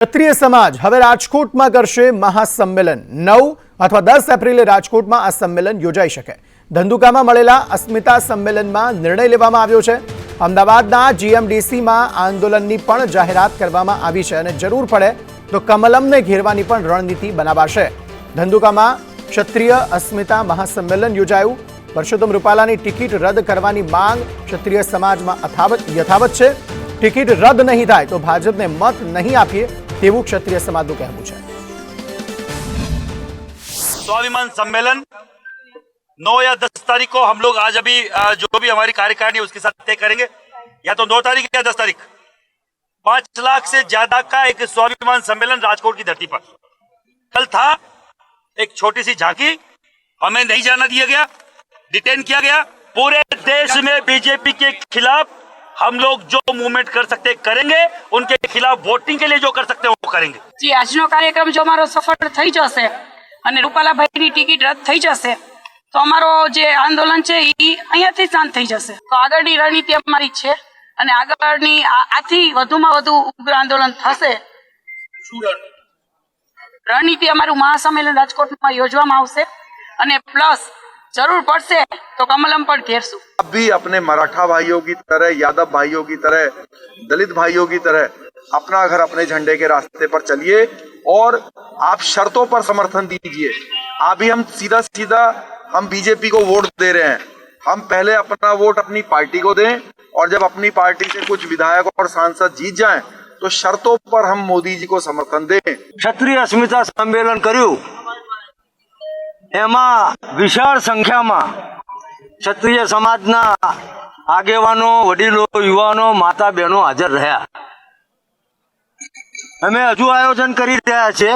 ક્ષત્રિય સમાજ હવે રાજકોટમાં કરશે મહાસંમેલન. નવ અથવા દસ એપ્રિલે રાજકોટમાં આ સંમેલન યોજાઈ શકે. ધંધુકામાં મળેલા અસ્મિતા સંમેલનમાં નિર્ણય લેવામાં આવ્યો છે. અમદાવાદના જીએમડીસીમાં આંદોલનની પણ જાહેરાત કરવામાં આવી છે અને જરૂર પડે તો કમલમને ઘેરવાની પણ રણનીતિ બનાવાશે. ધંધુકામાં ક્ષત્રિય અસ્મિતા મહાસંમેલન યોજાયું. પરસોત્તમ રૂપાલાની ટિકિટ રદ કરવાની માંગ ક્ષત્રિય સમાજમાં અથાવત યથાવત છે. ટિકિટ રદ નહીં થાય તો ભાજપને મત નહીં આપીએ. તેવું ક્ષત્રિય સમાજનું કહેવું છે स्वाभिमान सम्मेलन 9 या 10 तारीख को हम लोग आज अभी अ, जो भी हमारी कार्यकारिणी है उसके साथ तय करेंगे या तो 9 तारीख या 10 तारीख पांच लाख से ज्यादा का एक स्वाभिमान सम्मेलन राजकोट की धरती पर कल था एक छोटी सी झांकी हमें नहीं जाना दिया गया डिटेन किया गया पूरे देश में बीजेपी के खिलाफ हम लोग जो मूवमेंट कर सकते हैं, करेंगे उनके खिलाफ वोटिंग के लिए जो कर सकते हैं वो करेंगे જી આજનો કાર્યક્રમ જો અમારો સફળ થઈ જશે અને રૂપાલાભાઈની ટિકિટ રદ થઈ જશે તો અમારો જે આંદોલન છે એ અહીંયાથી જ શાંત થઈ જશે તો આગળની રણનીતિ અમારી છે અને આગળની આ- આથી વધુમાં વધુ ઉગ્ર આંદોલન થશે રણનીતિ અમારું મહાસંમેલન રાજકોટમાં યોજવામાં આવશે અને પ્લસ જરૂર પડશે તો કમલમ પણ ઘેરશું आप भी अपने मराठा भाइयों की तरह यादव भाइयों की तरह दलित भाइयों की तरह अपना घर अपने झंडे के रास्ते पर चलिए और आप शर्तों पर समर्थन दीजिए अभी हम सीधा सीधा हम बीजेपी को वोट दे रहे हैं हम पहले अपना वोट अपनी पार्टी को दें और जब अपनी पार्टी से कुछ विधायक और सांसद जीत जाएं तो शर्तों पर हम मोदी जी को समर्थन दें ક્ષત્રિય અસ્મિતા સંમેલન કર્યું એમાં વિશાળ સંખ્યામાં ક્ષત્રિય સમાજના આગેવાનો, વડીલો, યુવાનો માતા બહેનો હાજર રહ્યા. અમે હજુ આયોજન કરી રહ્યા છે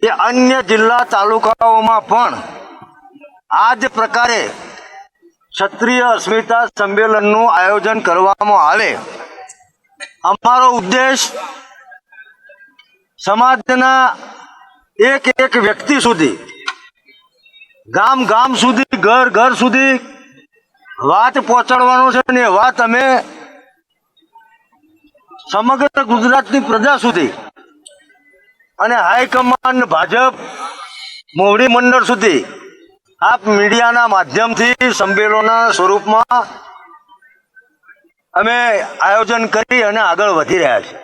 કે અન્ય જિલ્લા તાલુકાઓમાં પણ આ જ પ્રકારે ક્ષત્રિય અસ્મિતા સંમેલનનું આયોજન કરવામાં આવે. અમારો ઉદ્દેશ સમાજના એક એક વ્યક્તિ સુધી ગામ ગામ સુધી, ઘર ઘર સુધી વાત પહોંચાડવાનો છે અને વાત અમે સમગ્ર ગુજરાતની પ્રજા સુધી અને હાઈકમાન્ડ ભાજપ, મોવડી મંડળ સુધી આપ મીડિયાના માધ્યમથી સંમેલનના સ્વરૂપમાં અમે આયોજન કરી અને આગળ વધી રહ્યા છીએ.